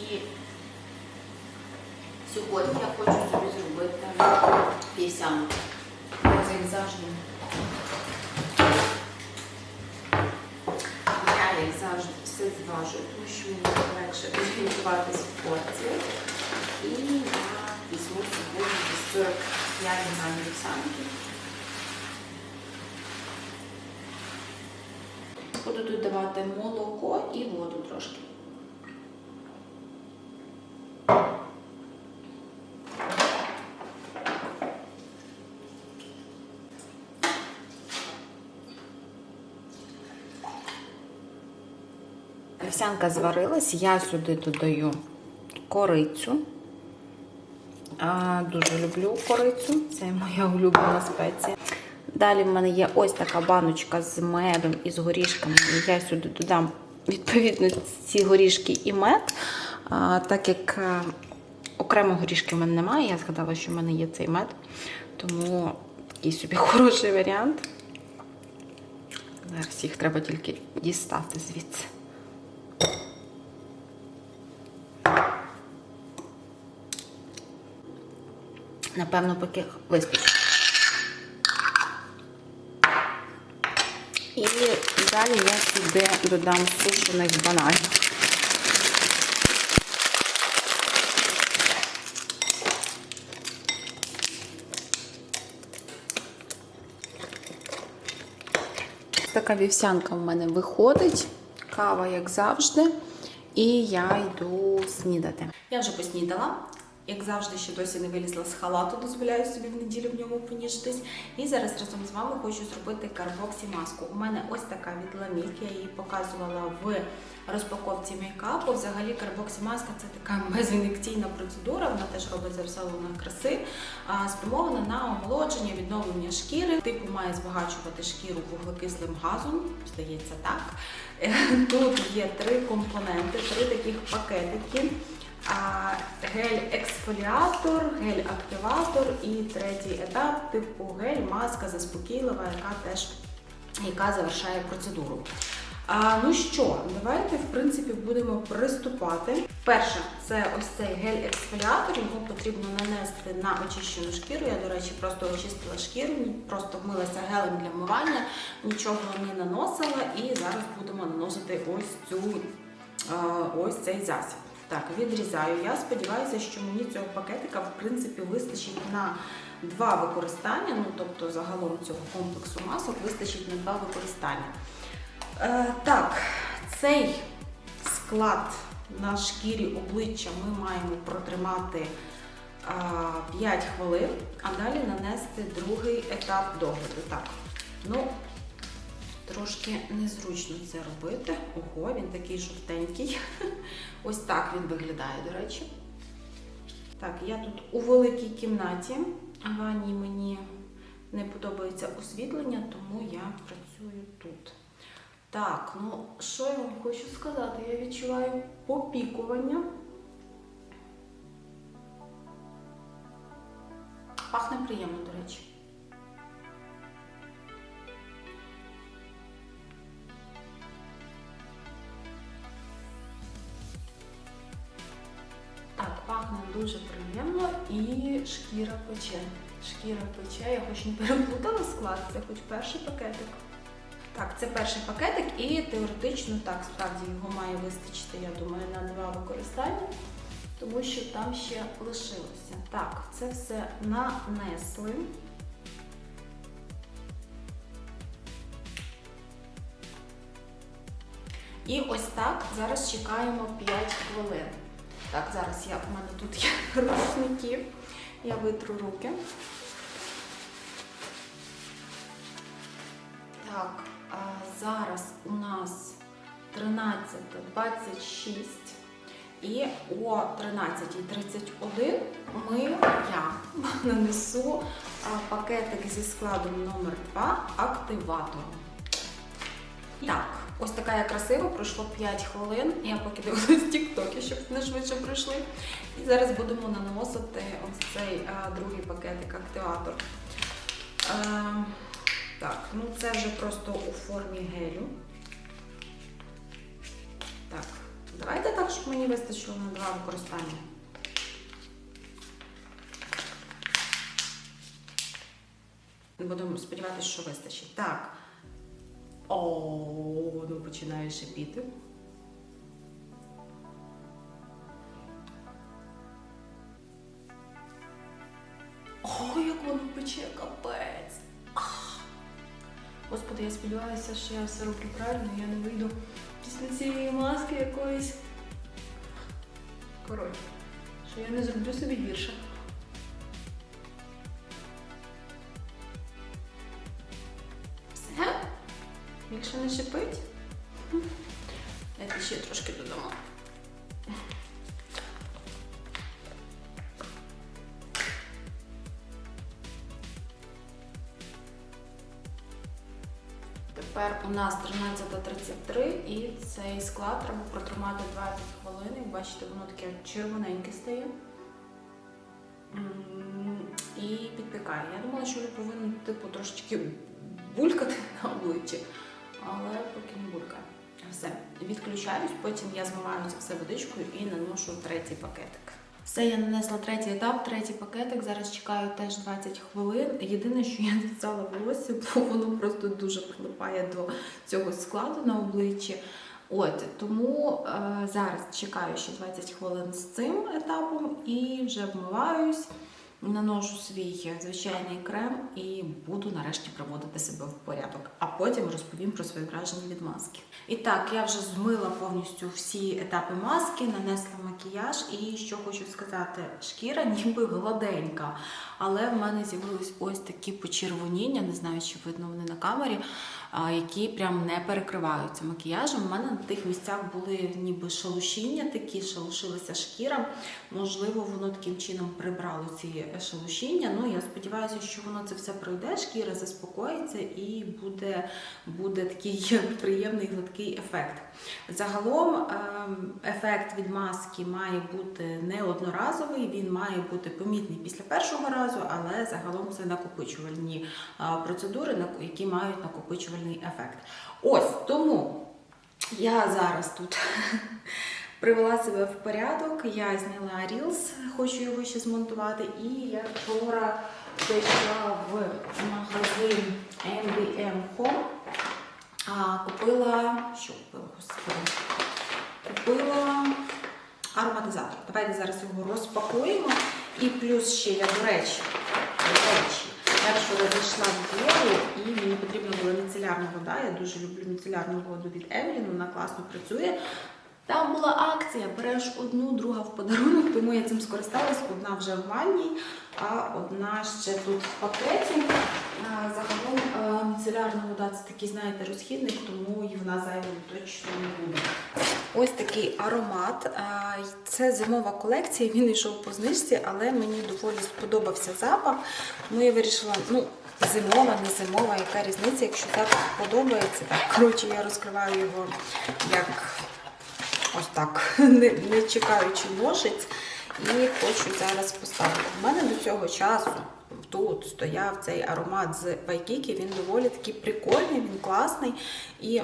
І сьогодні я хочу собі зробити півсянку. Це. Я, як завжди, все зважую, тому що мені легше орієнтуватись в порціях. І я візьму сьогодні десь 45 грамів вівсянки. Буду тут давати молоко і воду трошки. Вівсянка зварилась, я сюди додаю корицю. А, дуже люблю корицю, це моя улюблена спеція. Далі в мене є ось така баночка з медом і з горішками. Я сюди додам відповідно ці горішки і мед. А, так як а, окремо горішки в мене немає, я згадала, що в мене є цей мед. Тому такий собі хороший варіант. Зараз їх треба тільки дістати звідси. Напевно, поки вистачить. І далі я сюди додам сушених бананів. Така вівсянка в мене виходить, кава, як завжди, і я йду снідати. Я вже поснідала. Як завжди, ще досі не вилізла з халату, дозволяю собі в неділю в ньому поніжитись. І зараз разом з вами хочу зробити карбоксі маску. У мене ось така від Ламік, я її показувала в розпаковці мейкапу. Взагалі, карбоксі маска це така безін'єкційна процедура, вона теж робиться в салонах краси, спрямована на омолодження, відновлення шкіри. Типу має збагачувати шкіру вуглекислим газом, здається так. Тут є три компоненти, три таких пакетики. Гель-ексфоліатор, гель-активатор і третій етап, типу гель-маска заспокійлива, яка теж яка завершає процедуру. А, ну що, давайте в принципі будемо приступати. Перше, це ось цей гель-ексфоліатор, його потрібно нанести на очищену шкіру. Я, до речі, просто очистила шкіру, просто вмилася гелем для вмивання, нічого не наносила, і зараз будемо наносити ось цю ось цей засіб. Так, відрізаю. Я сподіваюся, що мені цього пакетика в принципі вистачить на два використання. Ну, тобто, загалом цього комплексу масок вистачить на два використання. Е, так, цей склад на шкірі обличчя ми маємо протримати е, 5 хвилин, а далі нанести другий етап догляду. Так, ну, Трошки незручно це робити. Ого, він такий жовтенький. Ось так він виглядає, до речі. Так, я тут у великій кімнаті. В мені не подобається освітлення, тому я працюю тут. Так, ну що я вам хочу сказати? Я відчуваю попікування. Пахне приємно, до речі. І шкіра пече. Шкіра пече, я хоч не переплутала склад, це хоч перший пакетик. Так, це перший пакетик, і теоретично так, справді його має вистачити, я думаю, на два використання, тому що там ще лишилося. Так, це все нанесли. І ось так зараз чекаємо 5 хвилин. Так, зараз я, у мене тут є рушники. Я витру руки. Так, а зараз у нас 13.26 і о 13.31 ми, я нанесу пакетик зі складом номер 2 активатором. Так, ось така я красива, пройшло 5 хвилин. Я поки дивилась тіктоки, щоб не швидше пройшли. І зараз будемо наносити ось цей а, другий пакетик активатор. А, так, ну це вже просто у формі гелю. Так, давайте так, щоб мені вистачило на два використання. Будемо сподіватися, що вистачить. Так. О, ну починає шипіти. О, як воно пече, капець. Господи, я сподіваюся, що я все роблю правильно, я не вийду після цієї маски якоїсь. Коротше, що я не зроблю собі гірше. Більше не шипить? Дайте ще трошки додамо. Тепер у нас 13.33 і цей склад треба протримати 20 хвилин. Як бачите, воно таке червоненьке стає. І підпікає. Я думала, що він повинен типу трошечки булькати на обличчі, але поки не булькає. Все, відключаюсь, потім я змиваю це все водичкою і наношу третій пакетик. Все, я нанесла третій етап, третій пакетик. Зараз чекаю теж 20 хвилин. Єдине, що я не взяла волосся, бо воно просто дуже прилипає до цього складу на обличчі. От тому е, зараз чекаю ще 20 хвилин з цим етапом і вже вмиваюсь, наношу свій звичайний крем і буду нарешті приводити себе в порядок. А потім розповім про свої враження від маски. І так, я вже змила повністю всі етапи маски, нанесла макіяж, і що хочу сказати, шкіра ніби гладенька, але в мене з'явились ось такі почервоніння, не знаю, чи видно вони на камері, які прям не перекриваються макіяжем. У мене на тих місцях були ніби шелушіння, такі шелушилася шкіра. Можливо, воно таким чином прибрало ці шелушіння. Ну я сподіваюся, що воно це все пройде, шкіра заспокоїться і буде, буде такий приємний гладкий ефект. Загалом ем, ефект від маски має бути не одноразовий, він має бути помітний після першого разу, але загалом це накопичувальні процедури, які мають накопичувальний ефект. Ось тому я зараз тут привела себе в порядок, я зняла Reels, хочу його ще змонтувати, і я вчора зайшла в магазин MBM Home. А, купила. Що купила, господи? Купила ароматизатор. Давайте зараз його розпакуємо. І плюс ще я, до речі, до речі, вчора зайшла в Єву і мені потрібна була міцелярна вода. Я дуже люблю міцелярну воду від Евелін, вона класно працює. Там була акція, береш одну, друга в подарунок, тому я цим скористалась. Одна вже в ванній, а одна ще тут в пакеті. Загалом міцелярна вода це такий, знаєте, розхідник, тому і вона зайвою точно не буде. Ось такий аромат. Це зимова колекція, він йшов по знижці, але мені доволі сподобався запах. Тому я вирішила, ну, зимова, не зимова, яка різниця, якщо запах подобається. Коротше, я розкриваю його як ось так, не, не чекаючи ножиць. І хочу зараз поставити. У мене до цього часу тут стояв цей аромат з Пайкіки. Він доволі такий прикольний, він класний. І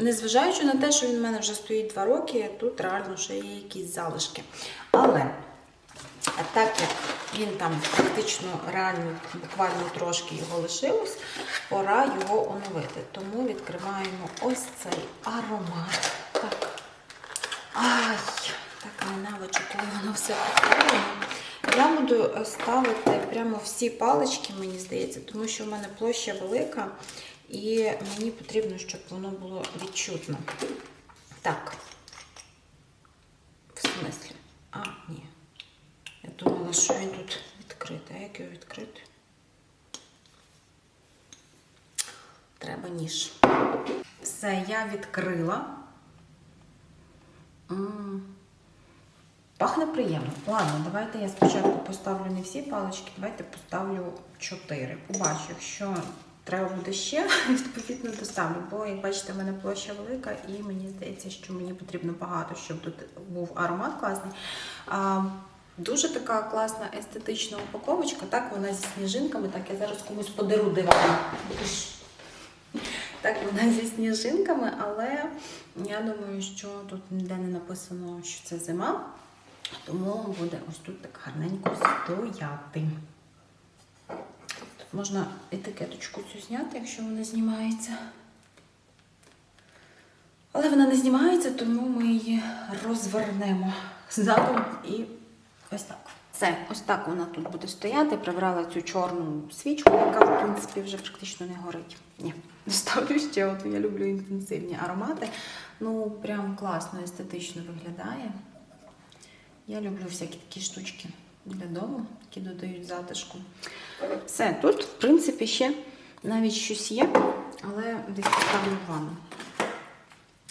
незважаючи на те, що він в мене вже стоїть два роки, тут реально ще є якісь залишки. Але так як він там практично реально буквально трошки його лишилось, пора його оновити. Тому відкриваємо ось цей аромат. Так. Ай, так ненавиджу, коли воно все прикольно. Я буду е, ставити прямо всі палички, мені здається, тому що в мене площа велика і мені потрібно, щоб воно було відчутно. Так. В смислі? А, ні. Я думала, що він тут відкритий. А як його відкрити? Треба ніж. Все, я відкрила. Пахне приємно. Ладно, давайте я спочатку поставлю не всі палички, давайте поставлю 4. Побачу, якщо треба буде ще, відповідно доставлю. Бо, як бачите, в мене площа велика, і мені здається, що мені потрібно багато, щоб тут був аромат класний. А, Дуже така класна естетична упаковочка. Так, вона зі сніжинками. Так, я зараз комусь подару диван. Так, вона зі сніжинками, але я думаю, що тут ніде не написано, що це зима. Тому буде ось тут так гарненько стояти. Можна етикеточку цю зняти, якщо вона знімається. Але вона не знімається, тому ми її розвернемо ззаду і ось так. Все, ось так вона тут буде стояти. Прибрала цю чорну свічку, яка, в принципі, вже практично не горить. Ні, ставлю ще одну. Я люблю інтенсивні аромати. Ну, прям класно, естетично виглядає. Я люблю всякі такі штучки для дому, які додають затишку. Все, тут, в принципі, ще навіть щось є, але десь поставлю в ванну.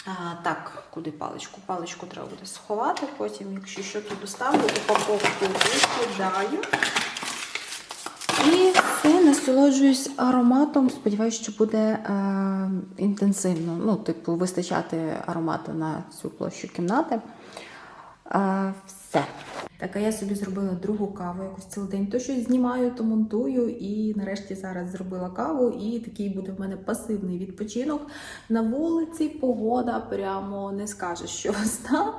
А, так, куди паличку? Паличку треба буде сховати, потім, якщо що, то доставлю, упаковку викидаю. І все, насолоджуюсь ароматом. Сподіваюся, що буде е, інтенсивно. Ну, типу, вистачати аромату на цю площу кімнати. Е, все. Так, а я собі зробила другу каву. Якось цілий день то щось знімаю, то монтую. І нарешті зараз зробила каву. І такий буде в мене пасивний відпочинок. На вулиці погода прямо не скажеш, що весна,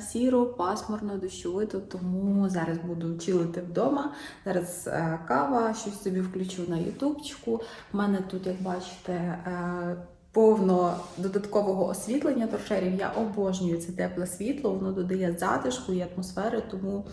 сіро, пасмурно, дощовито. Тому зараз буду чилити вдома. Зараз е, кава, щось собі включу на ютубчику. У мене тут, як бачите, е, повно додаткового освітлення торшерів. Я обожнюю це тепле світло, воно додає затишку і атмосфери, тому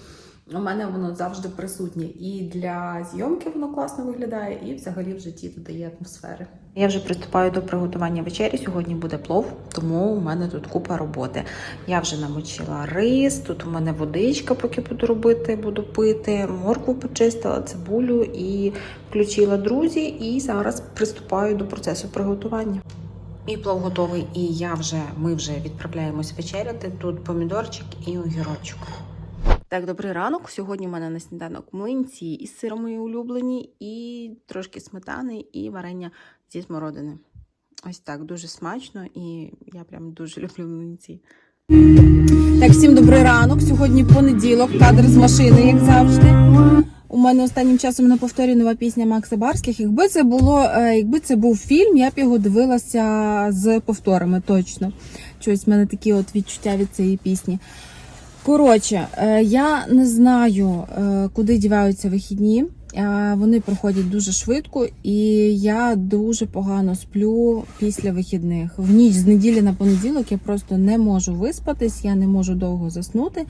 у мене воно завжди присутнє. І для зйомки воно класно виглядає, і взагалі в житті додає атмосфери. Я вже приступаю до приготування вечері. Сьогодні буде плов, тому у мене тут купа роботи. Я вже намочила рис, тут у мене водичка, поки буду робити, буду пити. Моркву почистила, цибулю і включила друзі. І зараз приступаю до процесу приготування. Мій плов готовий, і я вже, ми вже відправляємось вечеряти. Тут помідорчик і огірочок. Так, добрий ранок. Сьогодні у мене на сніданок млинці із сиром мої улюблені, і трошки сметани, і варення зі смородини. Ось так, дуже смачно, і я прям дуже люблю млинці. Так, всім добрий ранок. Сьогодні понеділок, кадр з машини, як завжди. У мене останнім часом на повторі нова пісня Макса Барських. Якби це було, е, якби це був фільм, я б його дивилася з повторами, точно. Щось в мене такі от відчуття від цієї пісні. Коротше, е, я не знаю, е, куди діваються вихідні. Вони проходять дуже швидко, і я дуже погано сплю після вихідних. В ніч з неділі на понеділок я просто не можу виспатись, я не можу довго заснути.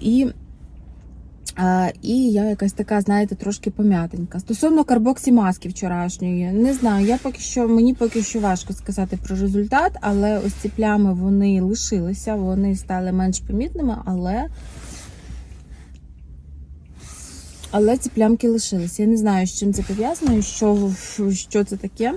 І І я якась така, знаєте, трошки пом'ятенька. Стосовно карбоксі маски вчорашньої, не знаю, я поки що мені поки що важко сказати про результат, але ось ці плями вони лишилися, вони стали менш помітними, але. Але ці плямки лишилися. Я не знаю, з чим це пов'язано, що, що це таке.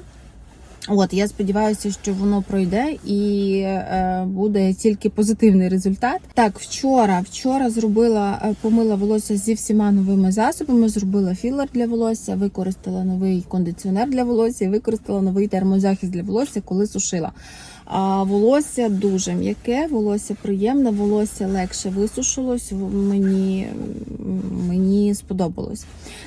От, я сподіваюся, що воно пройде і е, буде тільки позитивний результат. Так, вчора, вчора зробила, е, помила волосся зі всіма новими засобами, зробила філер для волосся, використала новий кондиціонер для волосся використала новий термозахист для волосся, коли сушила. А волосся дуже м'яке, волосся приємне, волосся легше висушилось. Мені, мені сподобалось.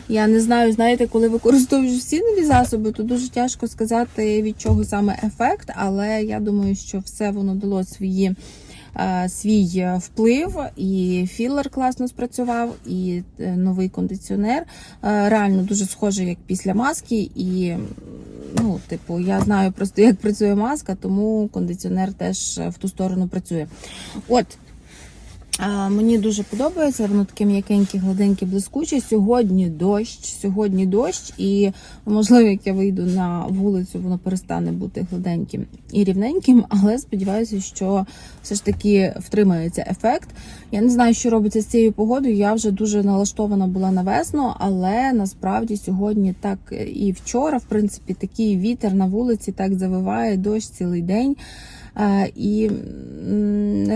Я не знаю, знаєте, коли використовуєш всі нові засоби, то дуже тяжко сказати від чого саме ефект, але я думаю, що все воно дало свої. е, Свій е, вплив, і філер класно спрацював, і е, новий кондиціонер. Реально дуже схоже, як після маски. І ну, типу, я знаю просто, як працює маска, тому кондиціонер теж е, в ту сторону працює. От. Мені дуже подобається, воно таке м'якеньке, гладеньке, блискуче. Сьогодні дощ, сьогодні дощ, і можливо, як я вийду на вулицю, воно перестане бути гладеньким і рівненьким, але сподіваюся, що все ж таки втримається ефект. Я не знаю, що робиться з цією погодою. Я вже дуже налаштована була на весну, але насправді сьогодні так і вчора, в принципі, такий вітер на вулиці так завиває дощ цілий день. Е, І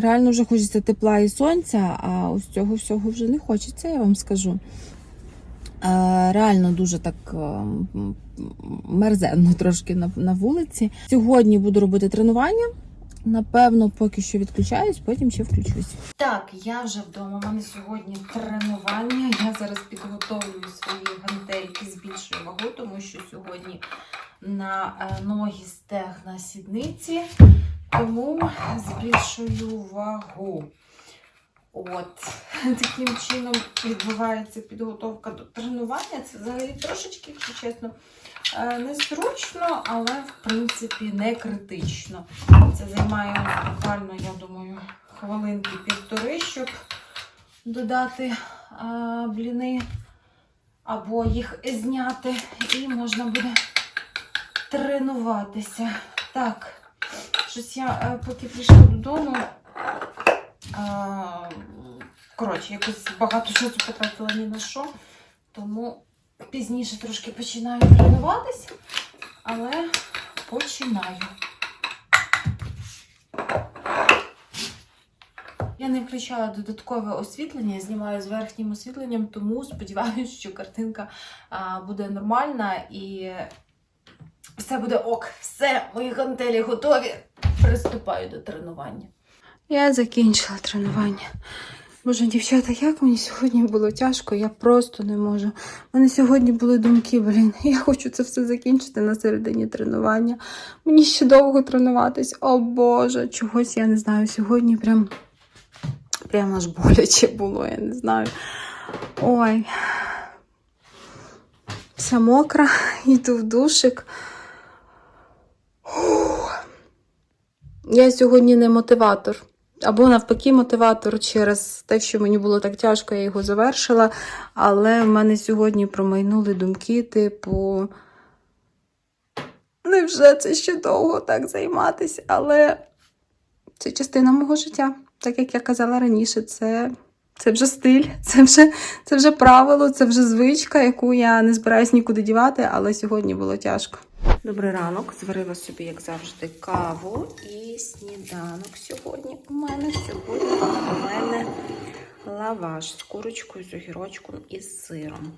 реально вже хочеться тепла і сонця, а ось цього всього вже не хочеться, я вам скажу. Е, Реально дуже так е, мерзенно трошки на, вулиці. Сьогодні буду робити тренування. Напевно, поки що відключаюсь, потім ще включусь. Так, я вже вдома. У мене сьогодні тренування. Я зараз підготовлюю свої гантельки з більшою вагою, тому що сьогодні на ноги стегна сідниці, тому з більшою вагу. От таким чином відбувається підготовка до тренування. Це взагалі трошечки, якщо чесно, е, незручно, але в принципі не критично. Це займає буквально, я думаю, хвилинки півтори, щоб додати а, бліни або їх зняти, і можна буде тренуватися. Так, щось я е, поки прийшла додому. а, Коротше, якось багато часу потратила ні на що, тому пізніше трошки починаю тренуватись, але починаю. Я не включала додаткове освітлення, я знімаю з верхнім освітленням, тому сподіваюся, що картинка буде нормальна і все буде ок. Все, мої гантелі готові. Приступаю до тренування. Я закінчила тренування. Боже, дівчата, як мені сьогодні було тяжко, я просто не можу. У мене сьогодні були думки, блін, я хочу це все закінчити на середині тренування. Мені ще довго тренуватись. О Боже, чогось я не знаю. Сьогодні прям, прям аж боляче було, я не знаю. Ой. Вся мокра, йду в душик. Ух. Я сьогодні не мотиватор. Або навпаки, мотиватор через те, що мені було так тяжко, я його завершила. Але в мене сьогодні промайнули думки, типу, невже це ще довго так займатися? Але це частина мого життя. Так як я казала раніше, це, це вже стиль, це вже, це вже правило, це вже звичка, яку я не збираюсь нікуди дівати, але сьогодні було тяжко. Добрий ранок. Зварила собі, як завжди, каву і сніданок сьогодні у мене. Сьогодні у мене лаваш з курочкою, з огірочком і з сиром.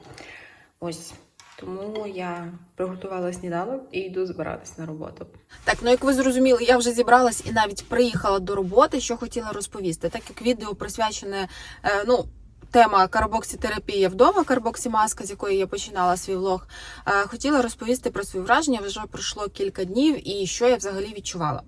Ось. Тому я приготувала сніданок і йду збиратись на роботу. Так, ну як ви зрозуміли, я вже зібралась і навіть приїхала до роботи, що хотіла розповісти. Так як відео присвячене, е, ну. Тема карбоксітерапія вдома, карбоксімаска, з якої я починала свій влог. Хотіла розповісти про свої враження. Вже пройшло кілька днів і що я взагалі відчувала.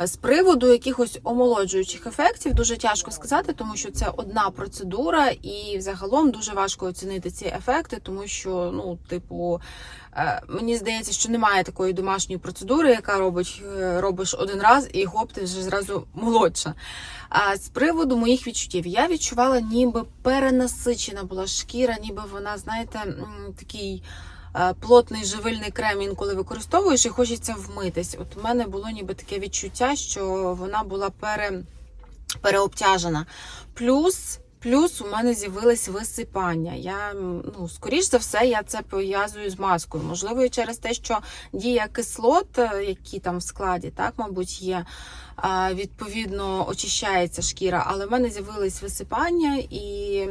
З приводу якихось омолоджуючих ефектів дуже тяжко сказати, тому що це одна процедура, і взагалом дуже важко оцінити ці ефекти, тому що, ну, типу, мені здається, що немає такої домашньої процедури, яка робить, е, робиш один раз і гоп, ти вже зразу молодша. А з приводу моїх відчуттів, я відчувала, ніби перенасичена була шкіра, ніби вона, знаєте, такий е, плотний живильний крем інколи використовуєш і хочеться вмитись. От у мене було ніби таке відчуття, що вона була пере, переобтяжена. Плюс. Плюс у мене з'явились висипання. Я, ну, скоріш за все, я це пов'язую з маскою. Можливо, і через те, що дія кислот, е, які там в складі, так, мабуть, є, відповідно, очищається шкіра. Але в мене з'явились висипання, і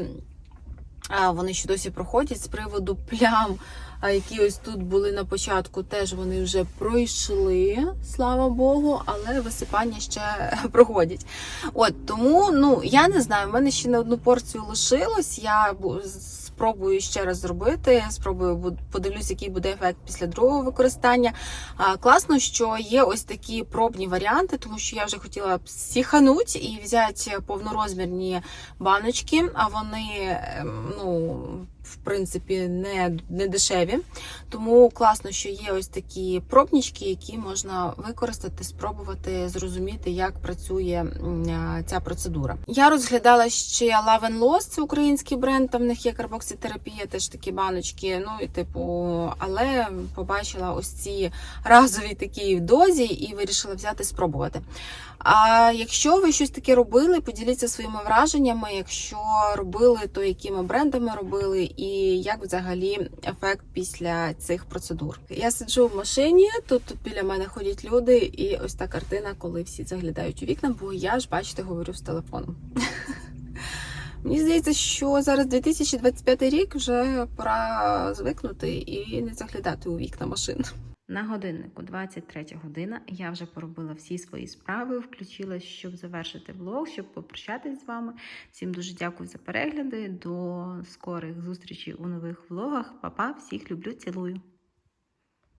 вони ще досі проходять з приводу плям, які ось тут були на початку, теж вони вже пройшли, слава Богу, але висипання ще проходять. От тому, ну я не знаю, в мене ще на одну порцію лишилось. Я спробую ще раз зробити. Спробую подивлюсь, який буде ефект після другого використання. Класно, що є ось такі пробні варіанти, тому що я вже хотіла сіхануть і взяти повнорозмірні баночки, а вони ем, ну. В принципі, не, не дешеві. Тому класно, що є ось такі пробнічки, які можна використати, спробувати зрозуміти, як працює ця процедура. Я розглядала ще Love Loss, це український бренд. Там в них є карбокситерапія, теж такі баночки. Ну і типу, але побачила ось ці разові такі дозі і вирішила взяти спробувати. А якщо ви щось таке робили, поділіться своїми враженнями. Якщо робили, то якими брендами робили, і як взагалі ефект після цих процедур. Я сиджу в машині, тут біля мене ходять люди, і ось та картина, коли всі заглядають у вікна, бо я ж, бачите, говорю з телефоном. Мені здається, що зараз 2025 рік вже пора звикнути і не заглядати у вікна машин. На годиннику 23 година. Я вже поробила всі свої справи, включилась, щоб завершити влог, щоб попрощатись з вами. Всім дуже дякую за перегляди. До скорих зустрічей у нових влогах. Па-па, всіх люблю, цілую.